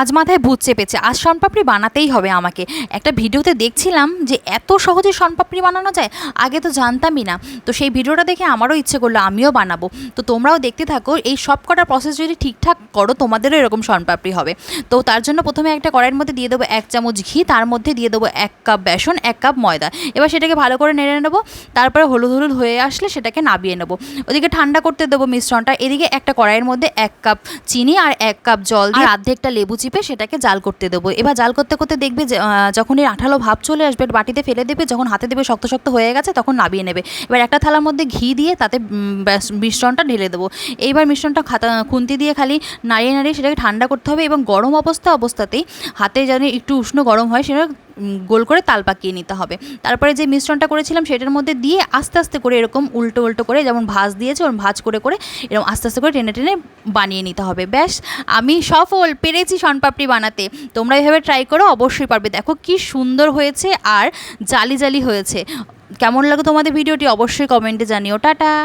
আজ মাথায় ভূত চেপেছে। আজ শনপাপড়ি বানাতেই হবে আমাকে। একটা ভিডিওতে দেখছিলাম যে এত সহজে শনপাপড়ি বানানো যায়, আগে তো জানতামই না। তো সেই ভিডিওটা দেখে আমারও ইচ্ছে করল আমিও বানাবো। তো তোমরাও দেখতে থাকো, এই সব কটা প্রসেস যদি ঠিকঠাক করো, তোমাদেরও এরকম শনপাপড়ি হবে। তো তার জন্য প্রথমে একটা কড়াইয়ের মধ্যে দিয়ে দেবো এক চামচ ঘি, তার মধ্যে দিয়ে দেবো এক কাপ বেসন, এক কাপ ময়দা। এবার সেটাকে ভালো করে নেড়ে নেব, তারপরে হলুদ হলুদ হয়ে আসলে সেটাকে নাবিয়ে নেব। ওদিকে ঠান্ডা করতে দেবো মিশ্রণটা, এদিকে একটা কড়াইয়ের মধ্যে এক কাপ চিনি আর এক কাপ জল দিয়ে অর্ধেকটা লেবু চিপে সেটাকে জাল করতে দেবো। এবার জাল করতে করতে দেখবে যখন এই আঠালো ভাব চলে আসবে, বাটিতে ফেলে দেবে, যখন হাতে দেবে শক্ত শক্ত হয়ে গেছে, তখন নাবিয়ে নেবে। এবার একটা থালার মধ্যে ঘি দিয়ে তাতে মিশ্রণটা ঢেলে দেবো। এইবার মিশ্রণটা খাতা, খুন্তি দিয়ে খালি নাড়িয়ে নাড়িয়ে সেটাকে ঠান্ডা করতে হবে এবং গরম অবস্থা অবস্থাতেই হাতে যেন একটু উষ্ণ গরম হয়, সেটা গোল করে তাল পাকিয়ে নিতে হবে। তারপরে যে মিশ্রণটা করেছিলাম সেটার মধ্যে দিয়ে আস্তে আস্তে করে এরকম উল্টো উল্টো করে যেমন ভাজ দিয়েছে ওরকম ভাজ করে করে এরকম আস্তে আস্তে করে টেনে টেনে বানিয়ে নিতে হবে। ব্যাস, আমি সফল, পেরেছি শনপাপড়ি বানাতে। তোমরা এভাবে ট্রাই করো, অবশ্যই পারবে। দেখো কি সুন্দর হয়েছে আর জালি জালি হয়েছে। কেমন লাগে তোমাদের ভিডিওটি অবশ্যই কমেন্টে জানিও। টাটা!